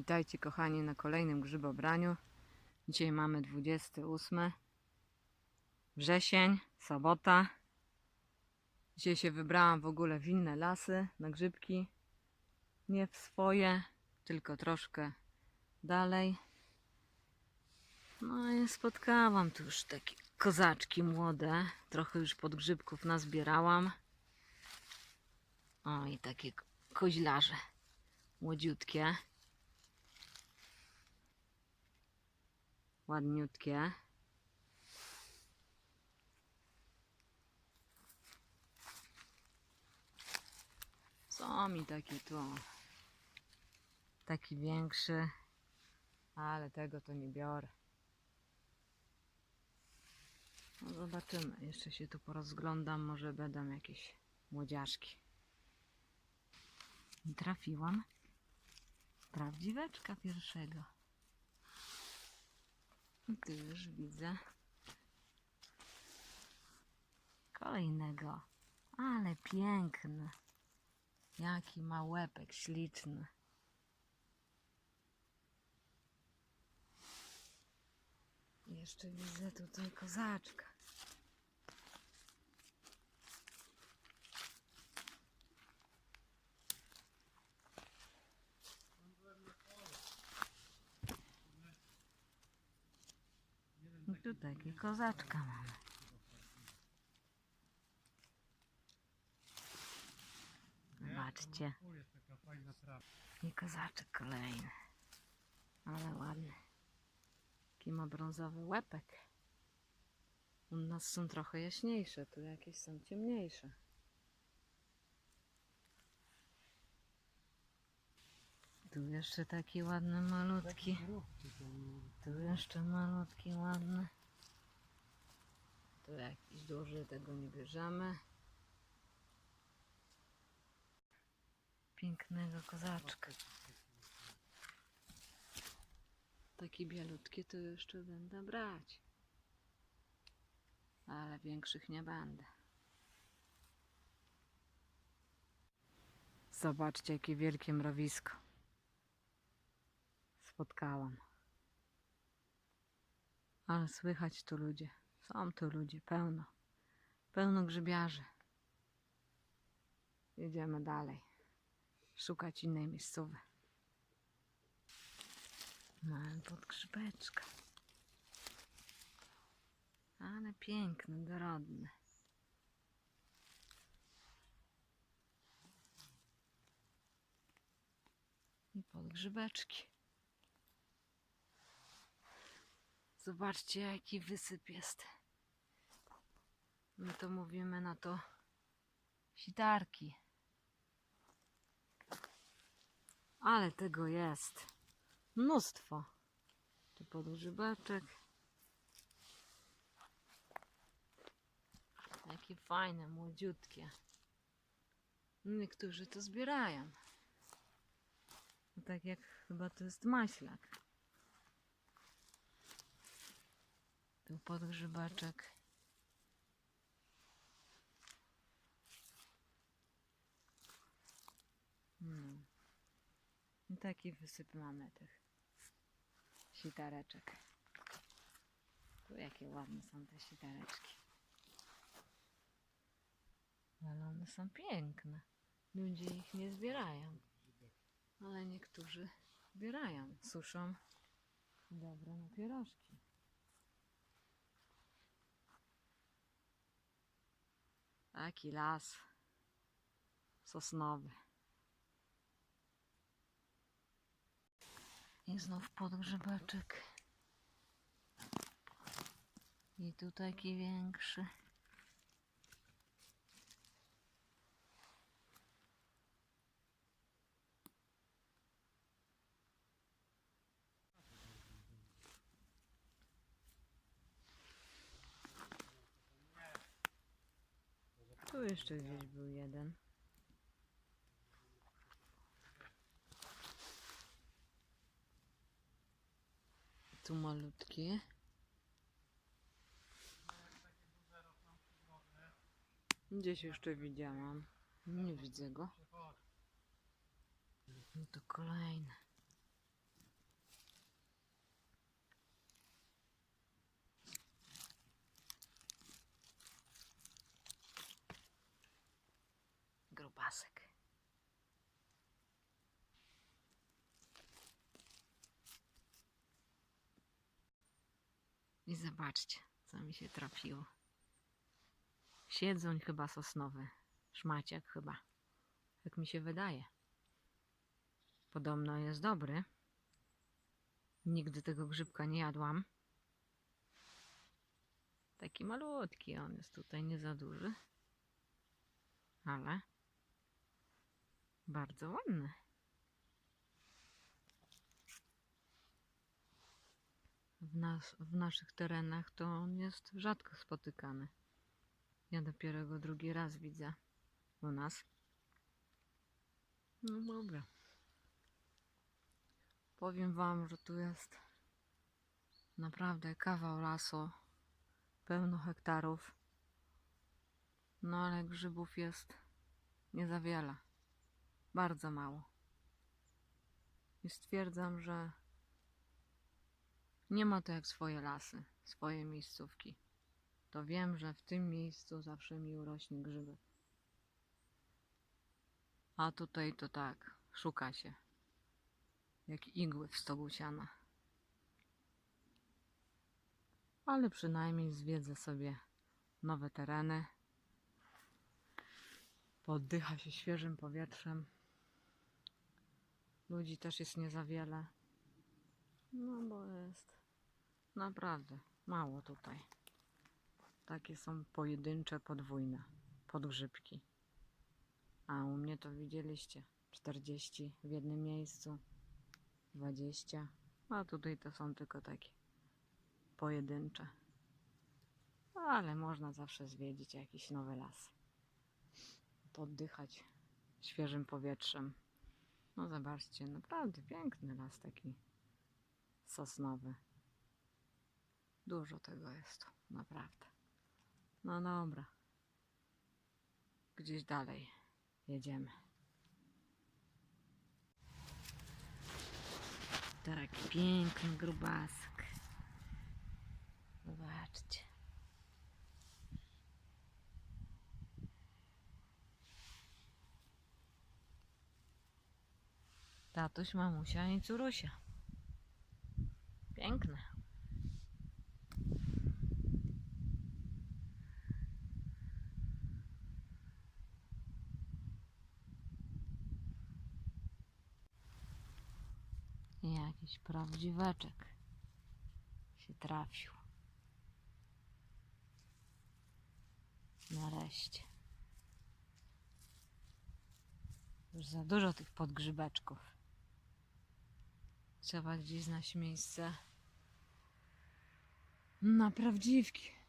Witajcie kochani na kolejnym grzybobraniu. Dzisiaj mamy 28 wrzesień, sobota. Dzisiaj się wybrałam w ogóle w inne lasy na grzybki. Nie w swoje, tylko troszkę dalej. No i spotkałam tu już takie kozaczki młode. Trochę już podgrzybków nazbierałam. O i takie ko- koźlarze młodziutkie. Ładniutkie. Co mi taki tu? Taki większy. Ale tego to nie biorę. No zobaczymy. Jeszcze się tu porozglądam. Może będą jakieś młodziaszki. I trafiłam. Prawdziweczka pierwszego. I tu już widzę kolejnego. Ale piękny. Jaki ma łepek śliczny. Jeszcze widzę tutaj kozaczka. I tu takie kozaczka mamy. Zobaczcie. I kozaczek kolejny. Ale ładny. Taki ma brązowy łepek. U nas są trochę jaśniejsze, tu jakieś są ciemniejsze. Tu jeszcze taki ładny, malutki. Tu jeszcze malutki, ładny. Tu jakiś duży, tego nie bierzemy. Pięknego kozaczka. Taki bielutki to jeszcze będę brać. Ale większych nie będę. Zobaczcie, jakie wielkie mrowisko. Spotkałam. Ale słychać tu ludzie. Są tu ludzie, pełno. Pełno grzybiarzy. Jedziemy dalej. Szukać innej miejscowej. Mam podgrzybeczka. Ale piękny, dorodny. I podgrzybeczki. Zobaczcie, jaki wysyp jest. My to mówimy na to sitarki. Ale tego jest mnóstwo. Tu podgrzybeczek. Takie fajne, młodziutkie. Niektórzy to zbierają. Tak jak chyba to jest maślak. Tu podgrzybaczek. Hmm. I taki wysyp mamy tych sitareczek. Tu jakie ładne są te sitareczki. Ale one są piękne. Ludzie ich nie zbierają. Ale niektórzy zbierają, suszą. Dobre na pierożki. Taki las sosnowy. I znów podgrzybaczek. I tu taki większy. Tu jeszcze gdzieś był jeden. Tu malutki. Gdzieś jeszcze widziałam. Nie widzę go. No to kolejne. I zobaczcie, co mi się trafiło. Siedzoń chyba sosnowy. Szmaciak chyba. Jak mi się wydaje. Podobno jest dobry. Nigdy tego grzybka nie jadłam. Taki malutki on jest tutaj, nie za duży. Ale bardzo ładny. W, nas, w naszych terenach to on jest rzadko spotykany. Ja dopiero go drugi raz widzę u nas. No dobra. Powiem wam, że tu jest naprawdę kawał lasu, pełno hektarów. No ale grzybów jest nie za wiele. Bardzo mało. I stwierdzam, że nie ma to jak swoje lasy, swoje miejscówki. To wiem, że w tym miejscu zawsze mi urośnie grzyby. A tutaj to tak, szuka się. Jak igły w stogu siana. Ale przynajmniej zwiedzę sobie nowe tereny. Poddycha się świeżym powietrzem. Ludzi też jest nie za wiele. No bo jest naprawdę mało tutaj. Takie są pojedyncze, podwójne podgrzybki. A u mnie to widzieliście 40 w jednym miejscu, 20, a tutaj to są tylko takie pojedyncze. Ale można zawsze zwiedzić jakiś nowy las. Poddychać świeżym powietrzem. No zobaczcie, naprawdę piękny las taki sosnowy. Dużo tego jest naprawdę. No dobra. Gdzieś dalej jedziemy. Taki piękny grubasek. Zobaczcie. Tatuś, mamusia i curusia. Piękne. I jakiś prawdziweczek się trafił. Nareszcie. Już za dużo tych podgrzybeczków. Trzeba gdzieś znaleźć miejsce na prawdziwki.